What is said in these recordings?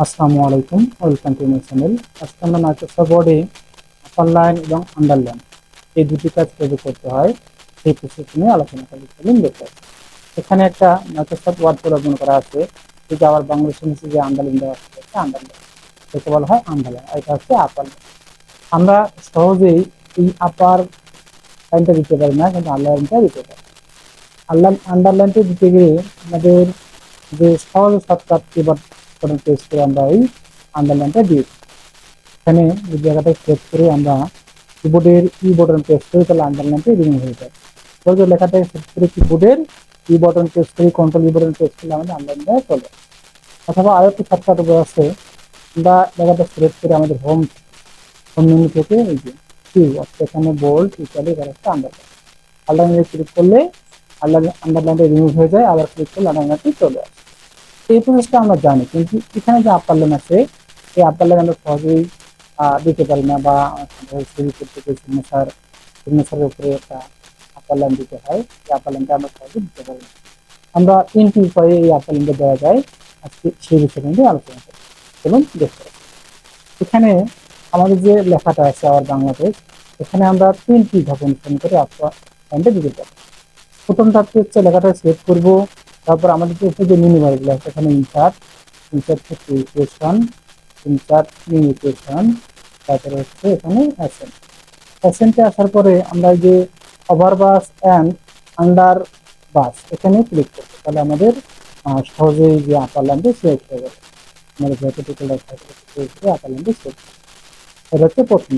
আসসালামু আলাইকুম, welcome to my channel. আজকে আমরা মাইক্রোসফট ওয়ার্ডে আপার লাইন এবং আন্ডারলাইন এই দুটি কাজ কীভাবে করতে হয়। সেই প্রসেস নিয়ে আলোচনা করি চলুন দেখতে। এখানে একটা মাইক্রোসফট ওয়ার্ড পরিবর্তন করা আছে। যেটা আবার বাংলাদেশের নিচে যে আন্ডারলাইন দেওয়া আছে, এটা আন্ডারলাইন এটাকে বলা হয় আন্ডারলাইন আর এটা হচ্ছে আপার লাইন আমরা সহজেই এই আপার লাইনটা দিতে পারি না, কিন্তু আন্ডারলাইনটা দিতে পারি। আল্লাহ আন্ডারলাইনটা দিতে গিয়ে আমাদের যে সহজ শর্টকাট কিবোর্ড করে পেস্ট করে আমরা এই আন্ডারলাইনটা দিই। এখানে এই জায়গাটা সেট করে আমরা কিবোর্ডের ই বটন প্রেস করি তাহলে আন্ডারলাইনটা রিমুভ হয়ে যায়। ওই যে লেখাটা সেট করে কিবোর্ডের ই বটন প্রেস করি কন্ট্রোল ই বটন প্রেস করলে আমাদের আন্ডারলাইনটা চলে। অথবা আরও একটি শর্টকাট উপায় আছে, আমরা লেখাটা সিলেক্ট করে আমাদের হোম হোম মেনু থেকে এই যে কিউ অর্থাৎ এখানে বোল্ড ইত্যাদি এটা হচ্ছে আন্ডারলাইন আন্ডারলাইনে ক্লিক করলে আন্ডারলাইনটা রিমুভ হয়ে যায়, আবার ক্লিক করলে আন্ডারলাইনটি চলে আসে। এই প্রসেসটা আমরা জানি, কিন্তু এখানে যে আপার লাইন আছে এই আপার লাইন আমরা সহজেই দিতে পারি না বা শুরু করতে সিগনেচার সিগনেচারের উপরে একটা আপার লাইন দিতে হয়, এই আপার লাইনটা আমরা সহজে দিতে পারি না। আমরা তিনটি উপায়ে এই আপার লাইনটা দেওয়া যায়, আজকে সেই বিষয়ে কিন্তু আলোচনা করি এবং দেখতে। এখানে আমাদের যে লেখাটা আছে আবার বাংলাদেশ, এখানে আমরা তিনটি ধাপ অনুসরণ করে আপার লাইনটা দিতে পারি। প্রথম ধাপটি হচ্ছে লেখাটা সিলেক্ট করব তারপর আমাদের উপরে যে মিনি বারগুলো আছে এখানে ইনসার্ট ইনসার্ট থেকে ইকুয়েশন ইনসার্ট নিউ ইকুয়েশন তারপরে হচ্ছে এখানে অ্যাসেন অ্যাসেন্টে আসার পরে আমরা যে over bar and under bar এখানে ক্লিক করব তাহলে আমাদের আহ, সহজেই যে আপার ল্যান্ডে সিলেক্ট হয়ে যাবে আমাদের ভেটোটিক্যাল আপার ল্যান্ডে সিলেক্ট এটা হচ্ছে প্রথম।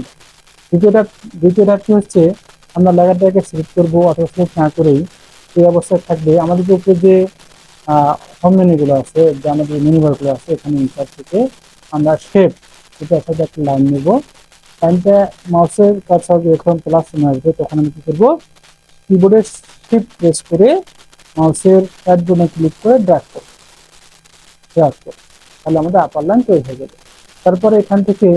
দ্বিতীয়টা দ্বিতীয় হচ্ছে আমরা লেখাটাকে সিলেক্ট করব অথবা সিলেক্ট না করেই এই অবস্থায় থাকবে। আমাদের উপরে যে হোমমেনিগুলো আছে, যে আমাদের মেনুবারগুলো আছে, এখানে ইনসার্ট থেকে আমরা শেপ এটা সাথে একটা লাইন নেব। লাইনটা মাউসের কাছে যখন প্লাস আসবে, তখন আমি কি করব? কিবোর্ডের শিফট প্রেস করে মাউসের অ্যাড বোনে ক্লিক করে ড্র্যাগ করব। ড্র্যাগ করব। তাহলে আমাদের আপার লাইন তৈরি হয়ে যাবে। তারপরে এখান থেকে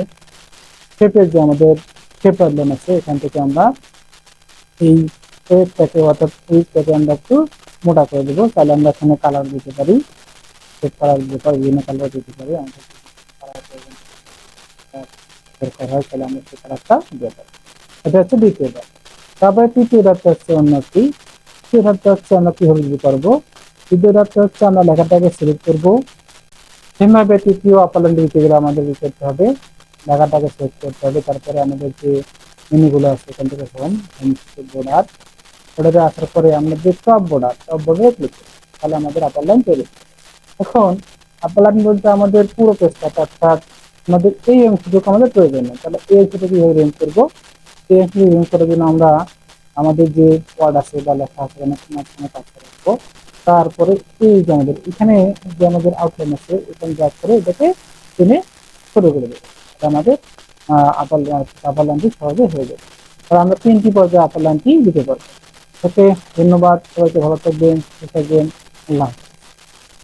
শেপের যে আমাদের শেপ লাইন আছে, এখান থেকে আমরা এই শেপটাকে অর্থাৎ শেপে আমরা একটু মোটা করে দেবো। তাহলে আমরা এখানে কালার দিতে পারি। শেপ কালার দিতে পারি, বিভিন্ন কালার দিতে পারি। আমাদের দরকার হয়, তাহলে আমরা সেই কালারটা দিয়ে পারি এটা হচ্ছে দ্বিতীয় ধাপ। তারপরে তৃতীয় ধাপটা হচ্ছে অন্যটি তৃতীয় ধাপটা হচ্ছে আমরা কীভাবে দিতে পারব তৃতীয় ধাপটা হচ্ছে আমরা লেখাটাকে সিলেক্ট করব। সেমভাবে তৃতীয় আপালন দিতে গেলে আমাদের কি করতে হবে? লেখাটাকে সিলেক্ট করতে হবে। তারপরে আমাদের যে মেনুগুলো আছে, এখান থেকে হোম হোম বর্ডার বর্ডারে আসার পরে আমরা যে টপ বর্ডার টপ বর্ডারে ক্লিক করি তাহলে আমাদের আপার লাইন তৈরি এখন আপার লাইন বলতে আমাদের পুরো পেজটা অর্থাৎ আমাদের এই অংশটুকু আমাদের প্রয়োজন নেই। তাহলে এই অংশটা কীভাবে রেঞ্জ করব? এই অংশটি রেঞ্জ করার জন্য আমরা আমাদের যে ওয়ার্ড আছে বা লেখা আছে মাঝখানে কাজ রাখব। তারপরে এই যে আমাদের, এখানে যে আমাদের আউটলাইন আছে, এখানে যা করে এটাকে টেনে ছোট করে দেবো। আমাদের আপার লাইন আপার লাইনটি সহজে হয়ে যাবে। আর আমরা তিনটি পর্যায়ে আপার লাইনটি দিতে পারব। ওকে ধন্যবাদ সবাইকে ভালো থাকবেন থাকবেন আল্লাহ।